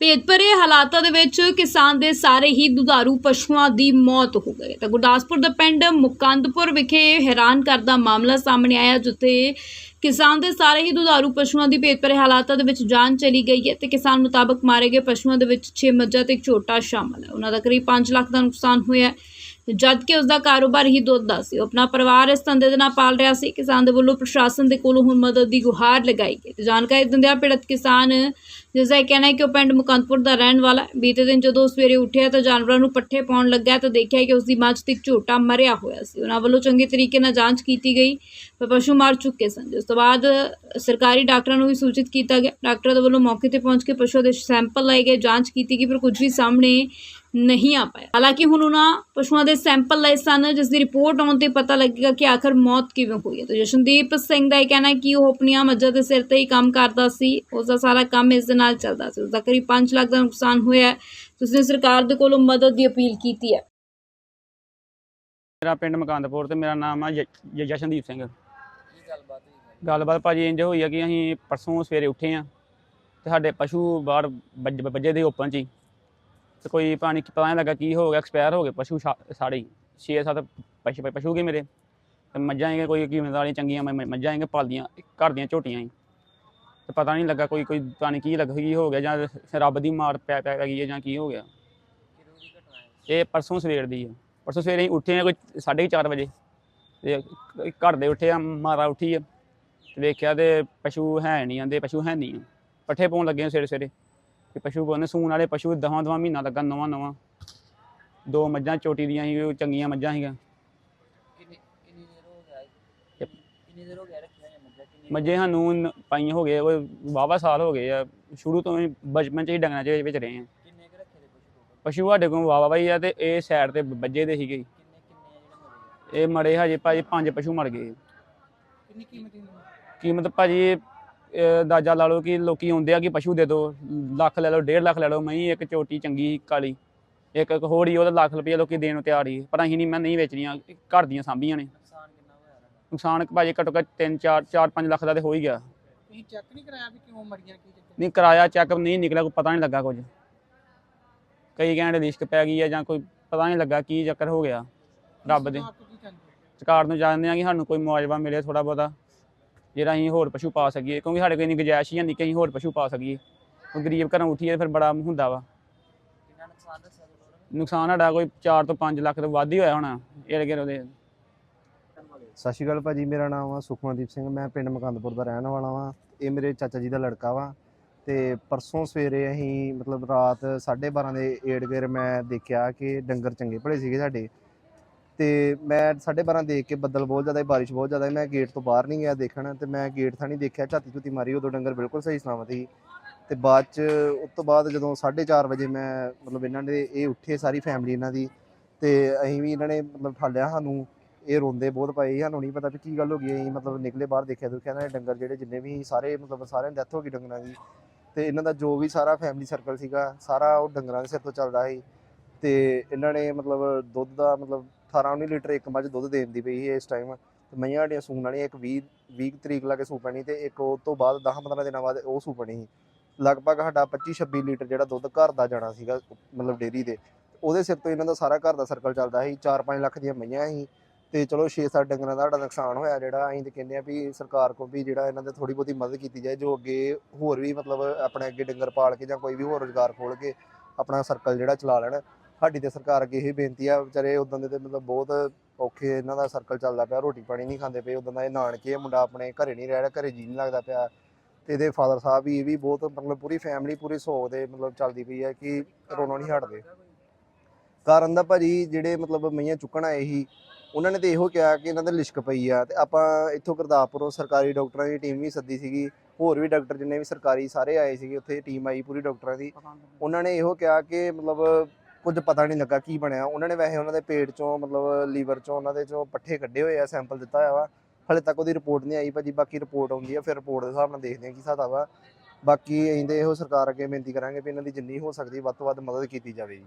ਭੇਦਭਰੇ ਹਾਲਾਤਾਂ ਦੇ ਵਿੱਚ ਕਿਸਾਨ ਦੇ ਸਾਰੇ ਹੀ ਦੁਧਾਰੂ ਪਸ਼ੂਆਂ ਦੀ ਮੌਤ ਹੋ ਗਈ। ਤਾਂ ਗੁਰਦਾਸਪੁਰ ਦਾ ਪਿੰਡ ਮੁਕੰਦਪੁਰ ਵਿਖੇ ਹੈਰਾਨ ਕਰਦਾ ਮਾਮਲਾ ਸਾਹਮਣੇ ਆਇਆ, ਜਿੱਥੇ ਕਿਸਾਨ ਦੇ ਸਾਰੇ ਹੀ ਦੁਧਾਰੂ ਪਸ਼ੂਆਂ ਦੀ ਭੇਦਭਰੇ ਹਾਲਾਤਾਂ ਦੇ ਵਿੱਚ ਜਾਨ ਚਲੀ ਗਈ ਹੈ ਤੇ ਕਿਸਾਨ ਮੁਤਾਬਕ ਮਾਰੇ ਗਏ ਪਸ਼ੂਆਂ ਦੇ ਵਿੱਚ 6 ਮੱਝਾਂ ਤੇ ਇੱਕ ਝੋਟਾ ਸ਼ਾਮਲ ਹੈ। ਉਹਨਾਂ ਦਾ ਕਰੀਬ 5 ਲੱਖ ਦਾ ਨੁਕਸਾਨ ਹੋਇਆ ਹੈ। ਜਦ ਕਿ ਉਸ ਦਾ ਕਾਰੋਬਾਰ ਹੀ ਦੁੱਧ ਦਾ ਸੀ। ਉਹ ਆਪਣਾ ਪਰਿਵਾਰ ਇਸ ਧੰਦੇ ਦੇ ਨਾਲ ਪਾਲ ਰਿਹਾ ਸੀ। ਕਿਸਾਨ ਦੇ ਵੱਲੋਂ ਪ੍ਰਸ਼ਾਸਨ ਦੇ ਕੋਲੋਂ ਹੁਣ ਮਦਦ ਦੀ ਗੁਹਾਰ ਲਗਾਈ ਗਈ ਤੇ ਜਾਣਕਾਰੀ ਦਿੰਦਿਆਂ ਪੀੜਤ ਕਿਸਾਨ ਜਿਸ ਦਾ ਇਹ ਕਹਿਣਾ ਹੈ ਕਿ ਉਹ ਪਿੰਡ ਮੁਕੰਦਪੁਰ ਦਾ ਰਹਿਣ ਵਾਲਾ ਹੈ। ਬੀਤੇ ਦਿਨ ਜਦੋਂ ਉਹ ਸਵੇਰੇ ਉੱਠਿਆ ਤਾਂ ਜਾਨਵਰਾਂ ਨੂੰ ਪੱਠੇ ਪਾਉਣ ਲੱਗਾ ਤਾਂ ਦੇਖਿਆ ਕਿ ਉਸ ਦੀ ਮੱਝ ਤੇ ਇੱਕ ਝੋਟਾ ਮਰਿਆ ਹੋਇਆ ਸੀ। ਉਹਨਾਂ ਵੱਲੋਂ ਚੰਗੇ ਤਰੀਕੇ ਨਾਲ ਜਾਂਚ ਕੀਤੀ ਗਈ, ਪਰ ਪਸ਼ੂ ਮਾਰ ਚੁੱਕੇ ਸਨ। ਜਿਸ ਤੋਂ ਬਾਅਦ ਸਰਕਾਰੀ ਡਾਕਟਰਾਂ ਨੂੰ ਵੀ ਸੂਚਿਤ ਕੀਤਾ ਗਿਆ। ਡਾਕਟਰਾਂ ਦੇ ਵੱਲੋਂ ਮੌਕੇ ਤੇ ਪਹੁੰਚ ਕੇ ਪਸ਼ੂ ਦੇ ਸੈਂਪਲ ਲਏ ਗਏ, ਜਾਂਚ ਕੀਤੀ ਗਈ, ਪਰ ਕੁਝ ਵੀ ਸਾਹਮਣੇ ਨਹੀਂ ਆ ਪਾਇਆ। ਹਾਲਾਂਕਿ ਹੁਣ ਉਹਨਾਂ ਪਸ਼ੂਆਂ ਦੇ ਸੈਂਪਲ ਲਏ ਸਨ, ਜਿਸ ਦੀ ਰਿਪੋਰਟ ਆਉਣ ਤੇ ਪਤਾ ਲੱਗੇਗਾ ਕਿ ਆਖਰ ਮੌਤ ਕਿਵੇਂ ਹੋਈ ਹੈ। ਤੇ ਜਸ਼ਨਦੀਪ ਸਿੰਘ ਦਾ ਇਹ ਕਹਿਣਾ ਹੈ ਕਿ ਉਹ ਆਪਣੀਆਂ ਮੱਝਾਂ ਦੇ ਸਿਰ ਤੇ ਹੀ ਕੰਮ ਕਰਦਾ ਸੀ। ਉਸ ਦਾ ਸਾਰਾ ਕੰਮ ਇਸ ਦੇ ਨਾਲ ਚੱਲਦਾ ਸੀ। ਉਸ ਦਾ ਕਰੀਬ 5 ਲੱਖ ਦਾ ਨੁਕਸਾਨ ਹੋਇਆ ਹੈ। ਤੇ ਸਰਕਾਰ ਦੇ ਕੋਲੋਂ ਮਦਦ ਦੀ ਅਪੀਲ ਕੀਤੀ ਹੈ। ਮੇਰਾ ਪਿੰਡ ਮਕੰਦਪੁਰ ਤੇ ਮੇਰਾ ਨਾਮ ਆ ਜਸ਼ਨਦੀਪ ਸਿੰਘ। ਗੱਲਬਾਤ ਹੋਈ ਭਾਈ? ਗੱਲਬਾਤ ਭਾਜੀ ਇੰਜ ਹੋਈ ਆ ਕਿ ਅਸੀਂ ਪਰਸੋਂ ਸਵੇਰੇ ਉੱਠੇ ਆ ਤੇ ਸਾਡੇ ਪਸ਼ੂ ਬਾਹਰ ਵੱਜ- ਵੱਜੇ ਦੇ ਓਪਨ ਚ ਹੀ। ਤੇ ਕੋਈ ਪਾਣੀ ਪਤਾ ਨਹੀਂ ਲੱਗਾ ਕੀ ਹੋ ਗਿਆ, ਐਕਸਪਾਇਰ ਹੋ ਗਏ ਪਸ਼ੂ ਸਾ- ਸਾਰੇ 6-7 ਪਸ਼ੂ ਪਸ਼ੂ ਗਏ ਮੇਰੇ। ਤੇ ਮੱਝਾਂ ਹੈਗੇ ਕੋਈ ਕੀਮਤ ਵਾਲੀਆਂ ਚੰਗੀਆਂ ਮੱਝਾਂ ਹੈਗੇ ਪਾਲਦੀਆਂ, ਘਰ ਦੀਆਂ ਝੋਟੀਆਂ ਹੀ। ਤੇ ਪਤਾ ਨਹੀਂ ਲੱਗਾ ਕੋਈ ਕੋਈ ਪਤਾ ਨਹੀਂ ਕੀ ਲੱਗ ਕੀ ਹੋ ਗਿਆ ਜਾਂ ਰੱਬ ਦੀ ਮਾਰ ਪੈ ਪੈ ਗਈ ਹੈ ਜਾਂ ਕੀ ਹੋ ਗਿਆ। ਇਹ ਪਰਸੋਂ ਸਵੇਰ ਦੀ ਹੈ ਪਰਸੋਂ ਸਵੇਰੇ ਅਸੀਂ ਉੱਠੇ ਆ ਕੋਈ 4:30 ਵਜੇ। ਤੇ ਘਰ ਦੇ ਉੱਠੇ ਆ ਮਾਰਾ ਉੱਠੀ ਆ। ਵੇਖਿਆ ਤੇ ਪਸ਼ੂ ਹੈ ਨਹੀਂ ਆਂਦੇ ਪਸ਼ੂ ਹੈ ਨਹੀਂ ਆ ਪੱਠੇ ਪਾਉਣ ਲੱਗੇ ਆ ਸਵੇਰੇ ਸਵੇਰੇ ਤੇ ਪਸ਼ੂ ਪਾਉਣੇ ਸੂਣ ਵਾਲੇ ਪਸ਼ੂ ਦਹਾਂ ਦਹਾਂ ਮਹੀਨਾ ਲੱਗਾ ਨਵਾਂ ਨਵਾਂ। ਦੋ ਮੱਝਾਂ ਚੋਟੀ ਦੀਆਂ ਸੀ ਉਹ ਚੰਗੀਆਂ ਮੱਝਾਂ ਸੀਗੀਆਂ। ਕਿੰਨੀ ਕਿੰਨੀ ਦੇਰ ਹੋ ਗਿਆ ਯਪ। ਕਿੰਨੀ ਦੇਰ ਹੋ ਗਿਆ ਰੱਖਿਆ ਜਾਂ ਮੱਝਾਂ? ਕਿੰਨੀ ਮੱਝੇ ਸਾਨੂੰ ਨ- ਪਾਈਆਂ ਹੋ ਗਏ ਉਹ ਵਾਹਵਾ ਸਾਲ ਹੋ ਗਏ ਆ। ਸ਼ੁਰੂ ਤੋਂ ਹੀ ਬਚਪਨ ਚ ਹੀ ਡੰਗਰਾਂ ਚ ਵਿੱਚ ਰਹੇ ਆ। ਕਿੰਨੇ ਕੁ ਰੱਖੇ ਦੇ ਪਸ਼ੂ ਸਾਡੇ ਕੋਲ ਵਾਵਾ ਬਾਈ ਆ ਤੇ ਇਹ ਸਾਈਡ ਤੇ ਵੱਜੇ ਦੇ ਸੀਗੇ। ਕਿੰਨੇ ਕਿੰਨੇ ਆ ਜਿਹੜੇ ਮਰੇ ਇਹ ਮੜੇ ਹਜੇ ਭਾਜੀ ਪੰਜ ਪਸ਼ੂ ਮਰ ਗਏ। ਕਿੰਨੀ ਕੀਮਤ ਦੀ? ਕੀਮਤ ਭਾਜੀ ਅੰਦਾਜ਼ਾ ਲਾ ਲਓ ਕਿ ਲੋਕੀ ਆਉਂਦੇ ਆ ਕਿ ਪਸ਼ੂ ਦੇ ਦਿਓ ਲੱਖ ਲੈ ਲਓ 1.5 ਲੱਖ ਲੈ ਲਓ ਮਹੀਂ ਇੱਕ ਚੋਟੀ ਚੰਗੀ ਕਾਲੀ ਇੱਕ ਇੱਕ ਹੋਰ ਹੀ ਉਹਦਾ ਲੱਖ ਰੁਪਏ ਲੋਕੀ ਦੇਣ ਨੂੰ ਤਿਆਰ ਹੀ। ਪਰ ਅਸੀਂ ਨਹੀਂ ਮੈਂ ਨਹੀਂ ਵੇਚਣੀਆਂ ਘਰ ਦੀਆਂ ਸਾਂਭੀਆਂ ਨੇ। ਨੁਕਸਾਨ ਦਾ ਭਾਜੀ ਘੱਟੋ ਘੱਟ 3 4 4 5 ਲੱਖ ਦਾ ਤੇ ਹੋ ਹੀ ਗਿਆ। ਤੁਸੀਂ ਚੈੱਕ ਨਹੀਂ ਕਰਾਇਆ ਵੀ ਕਿਉਂ ਮਰੀਆਂ ਕੀ ਚੱਕਰ? ਨਹੀਂ ਕਰਾਇਆ ਚੈੱਕ ਨਹੀਂ ਨਿਕਲਿਆ ਕੋਈ ਪਤਾ ਨਹੀਂ ਲੱਗਾ ਕੁਝ। ਕਈ ਕਹਿੰਦੇ ਲਿਸ਼ਕ ਪੈ ਗਈ ਹੈ ਜਾਂ ਕੋਈ ਪਤਾ ਨਹੀਂ ਲੱਗਾ ਕੀ ਚੱਕਰ ਹੋ ਗਿਆ। ਰੱਬ ਦੇ ਸਰਕਾਰ ਨੂੰ ਜਾਣਦੇ ਆ ਕਿ ਸਾਨੂੰ ਕੋਈ ਮੁਆਵਜ਼ਾ ਮਿਲੇ ਥੋੜਾ ਬਹੁਤਾ। ਜਿਹੜਾ ਅਸੀਂ ਹੋਰ ਪਸ਼ੂ ਪਾ ਸਕੀਏ ਕਿਉਂਕਿ ਸਾਡੇ ਕੋਲ ਇੰਨੀ ਗੁੰਜਾਇਸ਼ ਹੀ ਨਹੀਂ ਕਿ ਅਸੀਂ ਹੋਰ ਪਸ਼ੂ ਪਾ ਸਕੀਏ। ਉਹ ਗਰੀਬ ਘਰੋਂ ਉੱਠੀਏ ਫਿਰ ਬੜਾ ਹੁੰਦਾ ਵਾ। ਕਿੰਨਾ ਨੁਕਸਾਨ ਦੱਸਿਆ ਨੁਕਸਾਨ ਸਾਡਾ ਕੋਈ 4 ਤੋਂ 5 ਲੱਖ ਤੋਂ ਵੱਧ ਹੀ ਹੋਇਆ ਹੋਣਾ ਇਹ ਲਗੇ ਉਹਦੇ ਸਤਿ ਸ਼੍ਰੀ ਅਕਾਲ ਭਾਜੀ ਮੇਰਾ ਨਾਮ ਆ ਸੁਖਮਨਦੀਪ ਸਿੰਘ ਮੈਂ ਪਿੰਡ ਮਕੰਦਪੁਰ ਦਾ ਰਹਿਣ ਵਾਲਾ ਵਾਂ। ਇਹ ਮੇਰੇ ਚਾਚਾ ਜੀ ਦਾ ਲੜਕਾ ਵਾ ਤੇ ਪਰਸੋਂ ਸਵੇਰੇ ਅਸੀਂ ਮਤਲਬ ਰਾਤ 12:30 ਦੇ ਏੜ ਗੇਰ ਮੈਂ ਦੇਖਿਆ ਕਿ ਡੰਗਰ ਚੰਗੇ ਭਲੇ ਸੀਗੇ ਸਾਡੇ। ਤੇ ਮੈਂ 12:30 ਦੇਖ ਕੇ ਬੱਦਲ ਬਹੁਤ ਜ਼ਿਆਦਾ ਬਾਰਿਸ਼ ਬਹੁਤ ਜ਼ਿਆਦਾ ਮੈਂ ਗੇਟ ਤੋਂ ਬਾਹਰ ਨਹੀਂ ਗਿਆ ਦੇਖਣ ਤੇ ਮੈਂ ਗੇਟ ਥਾਣੀ ਦੇਖਿਆ ਝਾਤੀ ਝੁਤੀ ਮਾਰੀ ਉਦੋਂ ਡੰਗਰ ਬਿਲਕੁਲ ਸਹੀ ਸਲਾਮਤ ਸੀ। ਤੇ ਬਾਅਦ ਚ ਉਸ ਤੋਂ ਬਾਅਦ ਜਦੋਂ 4:30 ਵਜੇ ਮੈਂ ਮਤਲਬ ਇਹਨਾਂ ਦੇ ਇਹ ਉੱਠੇ ਸਾਰੀ ਫੈਮਿਲੀ ਇਹਨਾਂ ਦੀ ਤੇ ਅਸੀਂ ਵੀ ਇਹਨਾਂ ਨੇ ਮਤਲਬ ਠਾਲਿਆ ਸਾਨੂੰ ਇਹ ਰੋਂਦੇ ਬਹੁਤ ਪਏ ਸਾਨੂੰ ਨਹੀਂ ਪਤਾ ਵੀ ਕੀ ਗੱਲ ਹੋ ਗਈ ਅਸੀਂ ਮਤਲਬ ਨਿਕਲੇ ਬਾਹਰ ਦੇਖਿਆ ਦੁਖਿਆ ਨਾ ਡੰਗਰ ਜਿਹੜੇ ਜਿੰਨੇ ਵੀ ਸੀ, ਸਾਰੇ ਮਤਲਬ ਸਾਰਿਆਂ ਦੀ ਡੈਥ ਹੋ ਗਈ ਡੰਗਰਾਂ ਦੀ। ਤੇ ਇਹਨਾਂ ਦਾ ਜੋ ਵੀ ਸਾਰਾ ਫੈਮਿਲੀ ਸਰਕਲ ਸੀਗਾ ਸਾਰਾ ਉਹ ਡੰਗਰਾਂ ਦੇ ਸਿਰ ਤੋਂ ਚੱਲਦਾ ਸੀ। ਤੇ ਇਹਨਾਂ ਨੇ ਮਤਲਬ ਦੁੱਧ ਦਾ ਮਤਲਬ 18 19 ਲੀਟਰ ਇੱਕ ਮੱਝ ਦੁੱਧ ਦੇਣ ਦੀ ਪਈ ਸੀ ਇਸ ਟਾਈਮ ਤੇ ਮਈਆਂ ਸਾਡੀਆਂ ਸੂਣ ਵਾਲੀਆਂ ਇੱਕ 20 20 ਤਰੀਕ ਲਾ ਕੇ ਸੂ ਪੈਣੀ ਤੇ ਇੱਕ ਉਹ ਤੋਂ ਬਾਅਦ 10 15 ਦਿਨਾਂ ਬਾਅਦ ਉਹ ਸੂ ਪੈਣੀ ਸੀ। ਲਗਭਗ ਸਾਡਾ 25 26 ਲੀਟਰ ਜਿਹੜਾ ਦੁੱਧ ਘਰ ਦਾ ਜਾਣਾ ਸੀਗਾ, ਮਤਲਬ ਡੇਰੀ ਦੇ। ਉਹਦੇ ਸਿਰ ਤੋਂ ਇਹਨਾਂ ਦਾ ਸਾਰਾ ਘਰ ਦਾ ਸਰਕਲ ਚੱਲਦਾ ਸੀ। 4-5 ਲੱਖ ਦੀਆਂ ਮਈਆਂ ਸੀ। ਤੇ ਚਲੋ 6-7 ਡੰਗਰਾਂ ਦਾ ਸਾਡਾ ਨੁਕਸਾਨ ਹੋਇਆ ਜਿਹੜਾ, ਅਸੀਂ ਤੇ ਕਹਿੰਦੇ ਆ ਵੀ ਸਰਕਾਰ ਕੋਲ ਵੀ ਜਿਹੜਾ ਇਹਨਾਂ ਦੇ ਥੋੜੀ ਬਹੁਤੀ ਮਦਦ ਕੀਤੀ ਜਾਏ, ਜੋ ਅੱਗੇ ਹੋਰ ਵੀ ਮਤਲਬ ਆਪਣੇ ਅੱਗੇ ਡੰਗਰ ਪਾਲ ਕੇ ਜਾਂ ਕੋਈ ਵੀ ਹੋਰ ਰੋਜ਼ਗਾਰ ਖੋਲ ਕੇ ਆਪਣਾ ਸਰਕਲ ਜਿਹੜਾ ਚਲਾ ਲੈਣ। ਸਾਡੀ ਤੇ ਸਰਕਾਰ ਅੱਗੇ ਇਹ ਬੇਨਤੀ ਆ ਵਿਚਾਰੇ ਉਦੋਂ ਦੇ ਤੇ ਮਤਲਬ ਬਹੁਤ ਔਖੇ ਇਹਨਾਂ ਦਾ ਸਰਕਲ ਚੱਲਦਾ ਪਿਆ ਰੋਟੀ ਪਾਣੀ ਨਹੀਂ ਖਾਂਦੇ ਪਏ ਉਦੋਂ ਦਾ ਇਹ ਨਾਨਕੇ ਆ, ਮੁੰਡਾ ਆਪਣੇ ਘਰੇ ਨਹੀਂ ਰਹਿ ਰਿਹਾ ਘਰੇ ਜੀ ਨਹੀਂ ਲੱਗਦਾ ਪਿਆ। ਤੇ ਇਹਦੇ ਫਾਦਰ ਸਾਹਿਬ ਵੀ ਇਹ ਵੀ ਬਹੁਤ ਮਤਲਬ ਪੂਰੀ ਫੈਮਿਲੀ ਪੂਰੀ ਸੋਗ ਦੇ ਮਤਲਬ ਚੱਲਦੀ ਪਈ ਹੈ ਕਿ ਰੋਣਾ ਨਹੀਂ ਹਟਦੇ। ਕਾਰਨ ਦਾ ਭਾਜੀ ਜਿਹੜੇ ਮਤਲਬ ਮਈਆਂ ਚੁੱਕਣ ਆਏ ਸੀ ਉਹਨਾਂ ਨੇ ਤੇ ਇਹੋ ਕਿਹਾ ਕਿ ਇਹਨਾਂ ਦੇ ਲਿਸ਼ਕ ਪਈ ਆ। ਤੇ ਆਪਾਂ ਇੱਥੋਂ ਗੁਰਦਾਸਪੁਰੋਂ ਸਰਕਾਰੀ ਡਾਕਟਰਾਂ ਦੀ ਟੀਮ ਵੀ ਸੱਦੀ ਸੀਗੀ ਹੋਰ ਵੀ ਡਾਕਟਰ ਜਿੰਨੇ ਵੀ ਸਰਕਾਰੀ ਸਾਰੇ ਆਏ ਸੀਗੇ ਉੱਥੇ ਟੀਮ ਆਈ ਪੂਰੀ ਡਾਕਟਰਾਂ ਦੀ। ਉਹਨਾਂ ਨੇ ਇਹੋ ਕਿਹਾ ਕਿ ਮਤਲਬ ਕੁਝ ਪਤਾ ਨਹੀਂ ਲੱਗਾ ਕੀ ਬਣਿਆ। ਉਹਨਾਂ ਨੇ ਵੈਸੇ ਉਹਨਾਂ ਦੇ ਪੇਟ ਚੋਂ, ਮਤਲਬ ਲੀਵਰ ਚੋਂ ਉਹਨਾਂ ਦੇ ਚੋਂ ਪੱਠੇ ਕੱਢੇ ਹੋਏ ਆ, ਸੈਂਪਲ ਦਿੱਤਾ ਹੋਇਆ ਵਾ। ਹਲੇ ਤੱਕ ਉਹਦੀ ਰਿਪੋਰਟ ਨਹੀਂ ਆਈ, ਭਾਜੀ ਬਾਕੀ ਰਿਪੋਰਟ ਆਉਂਦੀ ਆ, ਫਿਰ ਰਿਪੋਰਟ ਦੇ ਹਿਸਾਬ ਨਾਲ ਦੇਖਦੇ ਆ ਕੀ ਹਿਸਾਬ ਵਾ। ਬਾਕੀ ਅਸੀਂ ਤੇ ਇਹੋ ਸਰਕਾਰ ਅੱਗੇ ਬੇਨਤੀ ਕਰਾਂਗੇ ਵੀ ਇਹਨਾਂ ਦੀ ਜਿੰਨੀ ਹੋ ਸਕਦੀ ਵੱਧ ਤੋਂ ਵੱਧ ਮਦਦ ਕੀਤੀ ਜਾਵੇ ਜੀ।